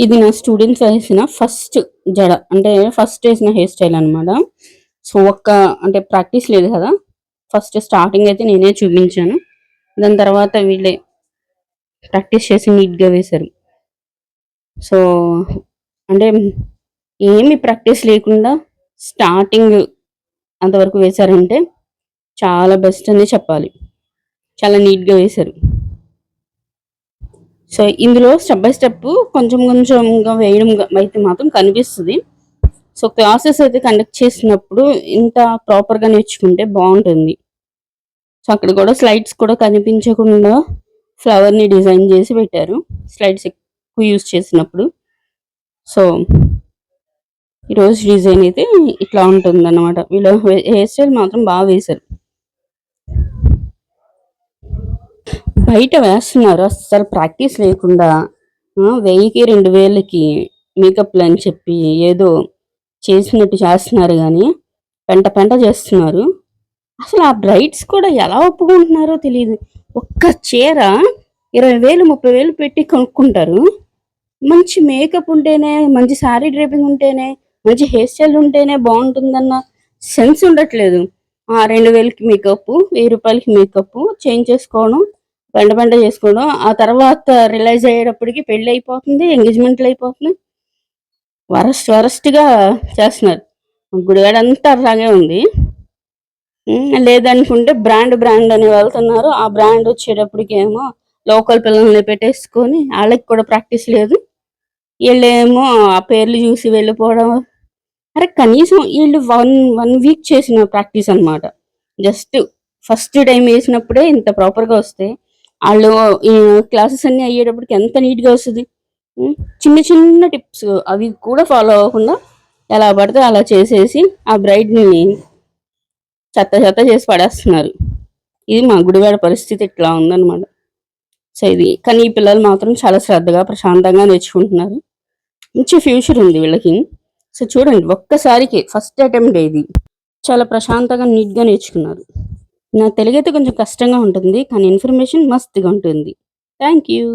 ఇది నా స్టూడెంట్స్ వేసిన ఫస్ట్ జడ. అంటే ఫస్ట్ వేసిన హెయిర్ స్టైల్ అన్నమాట. సో ఒక్క అంటే ప్రాక్టీస్ లేదు కదా. ఫస్ట్ స్టార్టింగ్ అయితే నేనే చూపించాను. దాని తర్వాత వీళ్ళే ప్రాక్టీస్ చేసి నీట్గా వేశారు. సో అంటే ఏమి ప్రాక్టీస్ లేకుండా స్టార్టింగ్ అంతవరకు వేశారంటే చాలా బెస్ట్ అని చెప్పాలి. చాలా నీట్గా వేశారు. సో ఇందులో స్టెప్ బై స్టెప్ కొంచెం కొంచెంగా వేయడం అయితే మాత్రం కనిపిస్తుంది. సో క్లాసెస్ అయితే కండక్ట్ చేసినప్పుడు ఇంత ప్రాపర్గా నేర్చుకుంటే బాగుంటుంది. సో అక్కడ కూడా స్లైడ్స్ కూడా కనిపించకుండా ఫ్లవర్ని డిజైన్ చేసి పెట్టారు. స్లైడ్స్ ఎక్కువ యూజ్ చేసినప్పుడు. సో ఈరోజు డిజైన్ అయితే ఇట్లా ఉంటుంది అనమాట వీళ్ళు హెయిర్ స్టైల్ మాత్రం బాగా వేశారు. బయట వేస్తున్నారు. అస్సలు ప్రాక్టీస్ లేకుండా వెయ్యికి రెండు వేలకి మేకప్లు అని చెప్పి ఏదో చేసినట్టు చేస్తున్నారు కానీ పెంట పెంట చేస్తున్నారు. అసలు ఆ బ్రైడ్స్ కూడా ఎలా ఒప్పుకుంటున్నారో తెలియదు ఒక్క చీర ఇరవై వేలు ముప్పై వేలు పెట్టి కొనుక్కుంటారు. మంచి మేకప్ ఉంటేనే మంచి శారీ డ్రేపింగ్ ఉంటేనే మంచి హెయిర్ స్టైల్ ఉంటేనే బాగుంటుందన్న సెన్స్ ఉండట్లేదు. ఆ రెండు వేలకి మేకప్ వెయ్యి రూపాయలకి మేకప్ చేంజ్ చేసుకోవడం వెంట వెంట చేసుకోవడం. ఆ తర్వాత రిలైజ్ అయ్యేటప్పటికి పెళ్ళి అయిపోతుంది ఎంగేజ్మెంట్లు అయిపోతుంది వరస్ట్ వరస్ట్గా చేస్తున్నారు. గుడివాడంతా అలాగే ఉంది. లేదనుకుంటే బ్రాండ్ బ్రాండ్ అని వెళ్తున్నారు. ఆ బ్రాండ్ వచ్చేటప్పటికి ఏమో లోకల్ పిల్లల్ని పెట్టేసుకొని వాళ్ళకి కూడా ప్రాక్టీస్ లేదు. వీళ్ళేమో ఆ పేర్లు చూసి వెళ్ళిపోవడం. అరే కనీసం వీళ్ళు వన్ వన్ వీక్ చేసిన ప్రాక్టీస్ అన్నమాట. జస్ట్ ఫస్ట్ టైం వేసినప్పుడే ఇంత ప్రాపర్గా వస్తే వాళ్ళు క్లాసెస్ అన్ని అయ్యేటప్పటికి ఎంత నీట్గా వస్తుంది? చిన్న చిన్న టిప్స్ అవి కూడా ఫాలో అవ్వకుండా ఎలా పడితే అలా చేసేసి ఆ బ్రైడ్ని చెత్త చెత్త చేసి పడేస్తున్నారు. ఇది మా గుడివాడ పరిస్థితి ఇట్లా ఉందన్నమాట. సో ఇది కానీ ఈ పిల్లలు మాత్రం చాలా శ్రద్ధగా ప్రశాంతంగా నేర్చుకుంటున్నారు. మంచి ఫ్యూచర్ ఉంది వీళ్ళకి. సో చూడండి ఒక్కసారికి ఫస్ట్ అటెంప్ట్ ఇది. చాలా ప్రశాంతంగా నీట్గా నేర్చుకున్నారు. నా తెలుగు అయితే కొంచెం కష్టంగా ఉంటుంది కానీ ఇన్ఫర్మేషన్ మస్తుగా ఉంటుంది. Thank you.